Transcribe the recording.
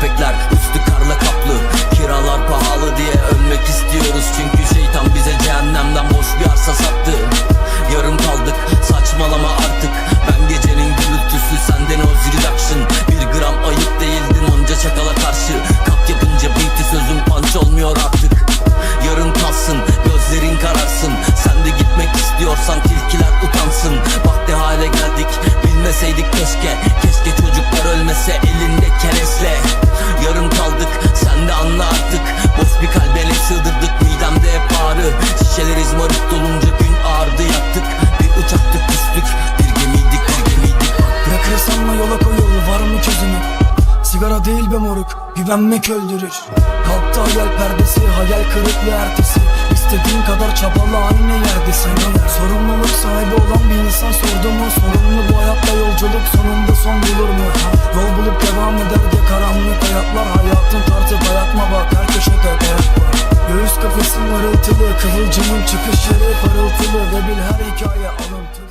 köpekler. Sigara değil be moruk güvenmek öldürür. Kalktı hayal perdesi hayal kırıklığı ertesi. İstediğin kadar çabala aynı yerdesin. Sorumluluk sahibi olan bir insan sordu mu? Sorumlu bu hayatta yolculuk sonunda son bulur mu? Yol bulup devam eder de karanlık hayatlar. Hayatın tartıp hayatma bak her köşede dayak var. Göğüs kafesin mırıltılı Kıvılcımın çıkış yeri parıltılı Ve bil her hikaye alın